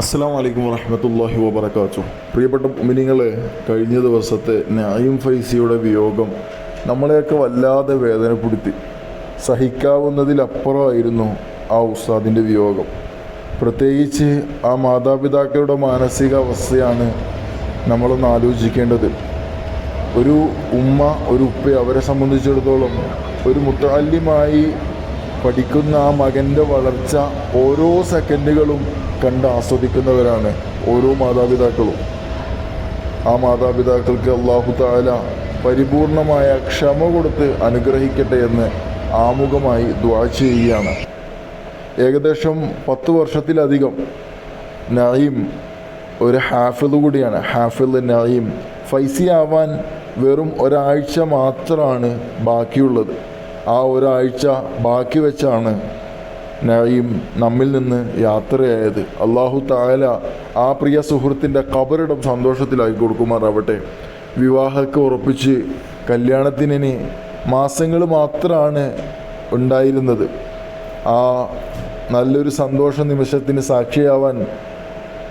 അസ്സാം വലൈക്കും വറഹമത്തല്ലാഹി വബർക്കാത്തു പ്രിയപ്പെട്ട മിനിങ്ങളെ കഴിഞ്ഞ ദിവസത്തെ നായും ഫൈസിയുടെ വിയോഗം നമ്മളെയൊക്കെ വല്ലാതെ വേദനപ്പെടുത്തി. സഹിക്കാവുന്നതിലപ്പുറമായിരുന്നു ആ ഉസ്താദിന്റെ വിയോഗം. പ്രത്യേകിച്ച് ആ മാതാപിതാക്കളുടെ മാനസികാവസ്ഥയാണ് നമ്മളൊന്ന് ആലോചിക്കേണ്ടത്. ഒരു ഉമ്മ ഒരു ഉപ്പ അവരെ സംബന്ധിച്ചിടത്തോളം ഒരു മുത്താല്യമായി പഠിക്കുന്ന ആ മകന്റെ വളർച്ച ഓരോ സെക്കൻഡുകളും കണ്ട് ആസ്വദിക്കുന്നവരാണ് ഓരോ മാതാപിതാക്കളും. ആ മാതാപിതാക്കൾക്ക് അള്ളാഹു താല പരിപൂർണമായ ക്ഷമ കൊടുത്ത് അനുഗ്രഹിക്കട്ടെ എന്ന് ആമുഖമായി ദ്വാ ചെയ്യുകയാണ്. ഏകദേശം പത്ത് വർഷത്തിലധികം നയീം ഒരു ഹാഫിദ് കൂടിയാണ്. ഹാഫിദ് നയീം ഫൈസി ആവാൻ വെറും ഒരാഴ്ച മാത്രമാണ് ബാക്കിയുള്ളത്. ആ ഒരാഴ്ച ബാക്കി വെച്ചാണ് നയീം നമ്മിൽ നിന്ന് യാത്രയായത്. അള്ളാഹു താല ആ പ്രിയ സുഹൃത്തിന്റെ കബറിടം സന്തോഷത്തിലാക്കി കൊടുക്കുമാറാവട്ടെ. വിവാഹമൊക്കെ ഉറപ്പിച്ച് കല്യാണത്തിന് മാസങ്ങൾ മാത്രമാണ് ഉണ്ടായിരുന്നത്. ആ നല്ലൊരു സന്തോഷ നിമിഷത്തിന് സാക്ഷിയാവാൻ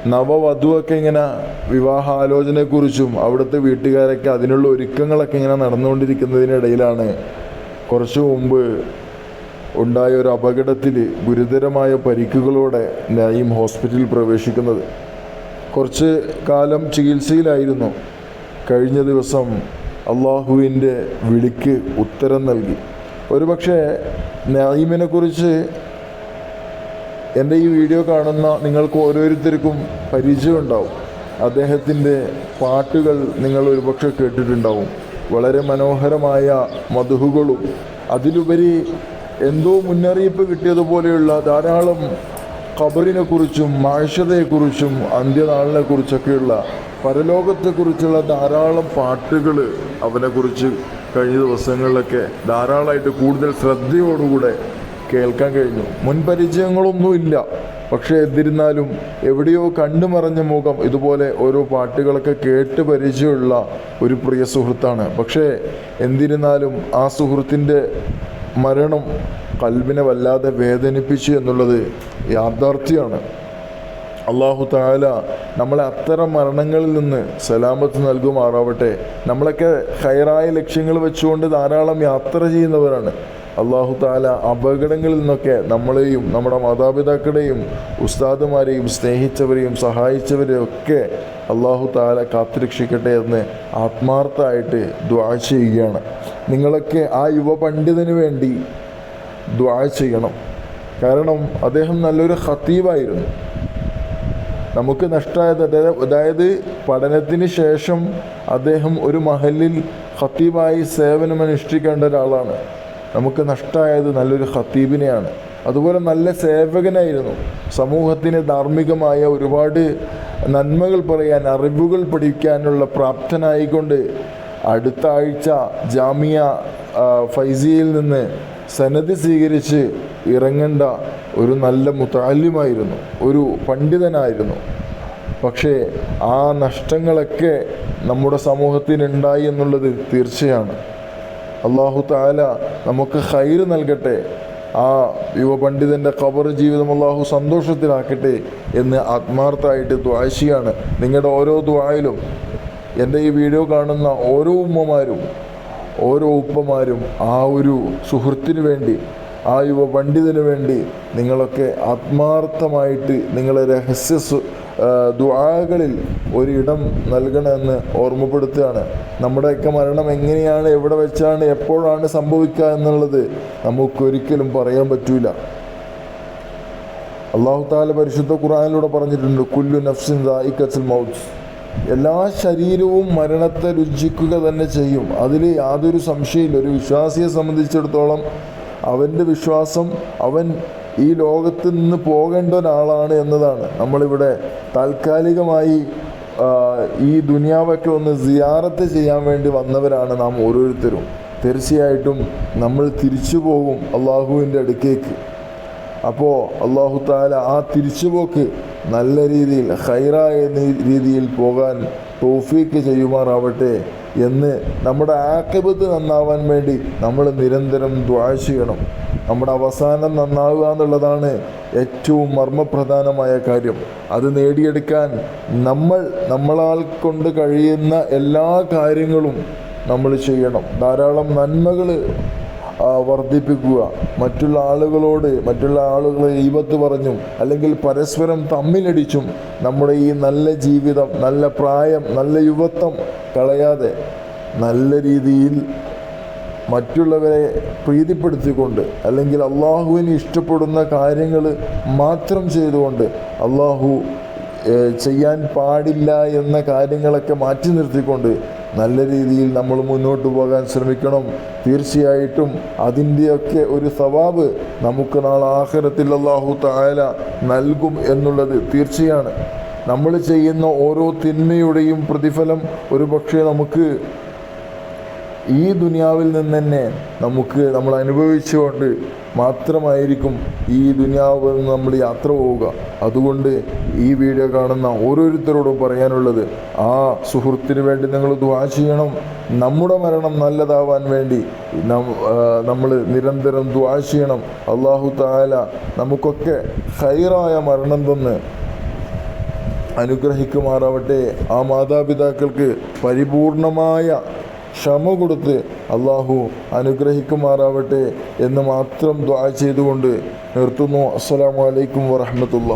നവവധുവൊക്കെ ഇങ്ങനെ വിവാഹാലോചനയെക്കുറിച്ചും അവിടുത്തെ വീട്ടുകാരൊക്കെ അതിനുള്ള ഒരുക്കങ്ങളൊക്കെ ഇങ്ങനെ നടന്നുകൊണ്ടിരിക്കുന്നതിനിടയിലാണ് കുറച്ചു മുമ്പ് ഉണ്ടായ ഒരു അപകടത്തിൽ ഗുരുതരമായ പരിക്കുകളോടെ നയീം ഹോസ്പിറ്റലിൽ പ്രവേശിക്കുന്നത്. കുറച്ച് കാലം ചികിത്സയിലായിരുന്നു. കഴിഞ്ഞ ദിവസം അള്ളാഹുവിന്റെ വിളിക്ക് ഉത്തരം നൽകി. ഒരുപക്ഷെ നയീമിനെക്കുറിച്ച് എന്റെ ഈ വീഡിയോ കാണുന്ന നിങ്ങൾക്ക് ഓരോരുത്തർക്കും പരിചയമുണ്ടാവും. അദ്ദേഹത്തിന്റെ പാട്ടുകൾ നിങ്ങൾ ഒരുപക്ഷെ കേട്ടിട്ടുണ്ടാവും. വളരെ മനോഹരമായ മധുഹുകളും അതിലുപരി എന്തോ മുന്നറിയിപ്പ് കിട്ടിയതുപോലെയുള്ള ധാരാളം ഖബറിനെ കുറിച്ചും മാഷതയെക്കുറിച്ചും അന്ത്യനാളിനെ കുറിച്ചൊക്കെയുള്ള പരലോകത്തെക്കുറിച്ചുള്ള ധാരാളം പാട്ടുകൾ അവനെക്കുറിച്ച് കഴിഞ്ഞ ദിവസങ്ങളിലൊക്കെ ധാരാളമായിട്ട് കൂടുതൽ ശ്രദ്ധയോടുകൂടെ കേൾക്കാൻ കഴിഞ്ഞു. മുൻപരിചയങ്ങളൊന്നുമില്ല പക്ഷേ എന്നിരുന്നാലും എവിടെയോ കണ്ടുമറഞ്ഞ മുഖം ഇതുപോലെ ഓരോ പാട്ടുകളൊക്കെ കേട്ട് പരിചയമുള്ള ഒരു പ്രിയ സുഹൃത്താണ്. പക്ഷേ എന്നിരുന്നാലും ആ സുഹൃത്തിന്റെ മരണം കൽബിനെ വല്ലാതെ വേദനിപ്പിച്ചു എന്നുള്ളത് യാഥാർത്ഥ്യമാണ്. അള്ളാഹു താല നമ്മളെ അത്തരം മരണങ്ങളിൽ നിന്ന് സലാമത്ത് നൽകുമാറാവട്ടെ. നമ്മളൊക്കെ ഹൈറായ ലക്ഷ്യങ്ങൾ വെച്ചുകൊണ്ട് ധാരാളം യാത്ര ചെയ്യുന്നവരാണ്. അള്ളാഹു താല അപകടങ്ങളിൽ നിന്നൊക്കെ നമ്മളെയും നമ്മുടെ മാതാപിതാക്കളെയും ഉസ്താദുമാരെയും സ്നേഹിച്ചവരെയും സഹായിച്ചവരെയും ഒക്കെ അള്ളാഹു താല കാത്തുരക്ഷിക്കട്ടെ എന്ന് ആത്മാർത്ഥമായിട്ട് ദ്വാ ചെയ്യുകയാണ്. നിങ്ങളൊക്കെ ആ യുവ പണ്ഡിതന് വേണ്ടി ദ്വാ ചെയ്യണം. കാരണം അദ്ദേഹം നല്ലൊരു ഖത്തീബായിരുന്നു. നമുക്ക് നഷ്ടമായത് അതായത് പഠനത്തിന് ശേഷം അദ്ദേഹം ഒരു മഹലിൽ ഖത്തീബായി സേവനമനുഷ്ഠിക്കേണ്ട ഒരാളാണ്. നമുക്ക് നഷ്ടമായത് നല്ലൊരു ഖത്തീബിനെയാണ്. അതുപോലെ നല്ല സേവകനായിരുന്നു. സമൂഹത്തിന് ധാർമ്മികമായ ഒരുപാട് നന്മകൾ പറയാൻ അറിവുകൾ പഠിക്കാനുള്ള പ്രാപ്തനായിക്കൊണ്ട് അടുത്ത ആഴ്ച ജാമിയ ഫൈസിയിൽ നിന്ന് സനതി സ്വീകരിച്ച് ഇറങ്ങേണ്ട ഒരു നല്ല മുത്താല്യമായിരുന്നു ഒരു പണ്ഡിതനായിരുന്നു. പക്ഷേ ആ നഷ്ടങ്ങളൊക്കെ നമ്മുടെ സമൂഹത്തിനുണ്ടായി എന്നുള്ളത് തീർച്ചയാണ്. അള്ളാഹു താല നമുക്ക് ഹൈർ നൽകട്ടെ. ആ യുവ പണ്ഡിതന്റെ ഖബർ ജീവിതം അള്ളാഹു സന്തോഷത്തിലാക്കട്ടെ എന്ന് ആത്മാർത്ഥമായിട്ട് ദ്വാശിയാണ് നിങ്ങളുടെ ഓരോ ദ്വായിലും എന്റെ ഈ വീഡിയോ കാണുന്ന ഓരോ ഉമ്മമാരും ഓരോ ഉപ്പമാരും ആ ഒരു സുഹൃത്തിനു വേണ്ടി ആ യുവ പണ്ഡിതന് വേണ്ടി നിങ്ങളൊക്കെ ആത്മാർത്ഥമായിട്ട് നിങ്ങളെ രഹസ്യ ദുആകളിൽ ഒരിടം നൽകണമെന്ന് ഓർമ്മപ്പെടുത്തുകയാണ്. നമ്മുടെയൊക്കെ മരണം എങ്ങനെയാണ് എവിടെ വെച്ചാണ് എപ്പോഴാണ് സംഭവിക്കുക എന്നുള്ളത് നമുക്കൊരിക്കലും പറയാൻ പറ്റൂല. അള്ളാഹു താല പരിശുദ്ധ ഖുറാനിലൂടെ പറഞ്ഞിട്ടുണ്ട് കുല്ലു നഫ്സിൻ ദായിക്കത്തിൽ മൗത്ത്. എല്ലാ ശരീരവും മരണത്തെ രുചിക്കുക തന്നെ ചെയ്യും. അതിൽ യാതൊരു സംശയമില്ല. ഒരു വിശ്വാസിയെ സംബന്ധിച്ചിടത്തോളം അവന്റെ വിശ്വാസം അവൻ ഈ ലോകത്ത് നിന്ന് പോകേണ്ട ഒരാളാണ് എന്നതാണ്. നമ്മളിവിടെ താൽക്കാലികമായി ഈ ദുനിയാവൊക്കെ ഒന്ന് സിയാറത്ത് ചെയ്യാൻ വേണ്ടി വന്നവരാണ് നാം ഓരോരുത്തരും. തീർച്ചയായിട്ടും നമ്മൾ തിരിച്ചു പോകും അള്ളാഹുവിന്റെ അടുക്കേക്ക്. അപ്പോൾ അള്ളാഹു താല ആ തിരിച്ചുപോക്ക് നല്ല രീതിയിൽ ഹൈറായ രീതിയിൽ പോകാൻ തോഫീക്ക് ചെയ്യുമാറാവട്ടെ. എന്ന് നമ്മുടെ ആക്കബത്ത് നന്നാവാൻ വേണ്ടി നമ്മൾ നിരന്തരം ദ്വാ ചെയ്യണം. നമ്മുടെ അവസാനം നന്നാവുക എന്നുള്ളതാണ് ഏറ്റവും മർമ്മപ്രധാനമായ കാര്യം. അത് നേടിയെടുക്കാൻ നമ്മൾ നമ്മളാൽ കൊണ്ട് കഴിയുന്ന എല്ലാ കാര്യങ്ങളും നമ്മൾ ചെയ്യണം. ധാരാളം നന്മകൾ വർദ്ധിപ്പിക്കുക. മറ്റുള്ള ആളുകളോട് മറ്റുള്ള ആളുകളെ ഈപത്ത് പറഞ്ഞും അല്ലെങ്കിൽ പരസ്പരം തമ്മിലടിച്ചും നമ്മുടെ ഈ നല്ല ജീവിതം നല്ല പ്രായം നല്ല യുവത്വം കളയാതെ നല്ല രീതിയിൽ മറ്റുള്ളവരെ പ്രീതിപ്പെടുത്തിക്കൊണ്ട് അല്ലെങ്കിൽ അള്ളാഹുവിന് ഇഷ്ടപ്പെടുന്ന കാര്യങ്ങൾ മാത്രം ചെയ്തുകൊണ്ട് അള്ളാഹു ചെയ്യാൻ പാടില്ല എന്ന കാര്യങ്ങളൊക്കെ മാറ്റി നിർത്തിക്കൊണ്ട് നല്ല രീതിയിൽ നമ്മൾ മുന്നോട്ട് പോകാൻ ശ്രമിക്കണം. തീർച്ചയായിട്ടും അതിന്റെയൊക്കെ ഒരു സവാബ് നമുക്ക് നാളെ ആഹരത്തിൽ അള്ളാഹു തായാല നൽകും എന്നുള്ളത് തീർച്ചയാണ്. നമ്മൾ ചെയ്യുന്ന ഓരോ തിന്മയുടെയും പ്രതിഫലം ഒരു നമുക്ക് ഈ ദുനിയാവിൽ നിന്ന് തന്നെ നമുക്ക് നമ്മൾ അനുഭവിച്ചുകൊണ്ട് മാത്രമായിരിക്കും ഈ ദുനിയാവിൽ നിന്ന് നമ്മൾ യാത്ര പോവുക. അതുകൊണ്ട് ഈ വീഡിയോ കാണുന്ന ഓരോരുത്തരോടും പറയാനുള്ളത് ആ സുഹൃത്തിന് വേണ്ടി നിങ്ങൾ ദ്വാ ചെയ്യണം നമ്മുടെ മരണം നല്ലതാവാൻ വേണ്ടി നമ്മൾ നിരന്തരം ദ്വാ ചെയ്യണം. അള്ളാഹു താല നമുക്കൊക്കെ ഹൈറായ മരണം തന്ന് അനുഗ്രഹിക്കുമാറാവട്ടെ. ആ മാതാപിതാക്കൾക്ക് പരിപൂർണമായ ക്ഷമ കൊടുത്ത് അള്ളാഹു അനുഗ്രഹിക്കുമാറാവട്ടെ എന്ന് മാത്രം ദ്വാ ചെയ്തുകൊണ്ട് നിർത്തുന്നു. അസ്സലാമു അലൈക്കും വറഹമത്തുള്ള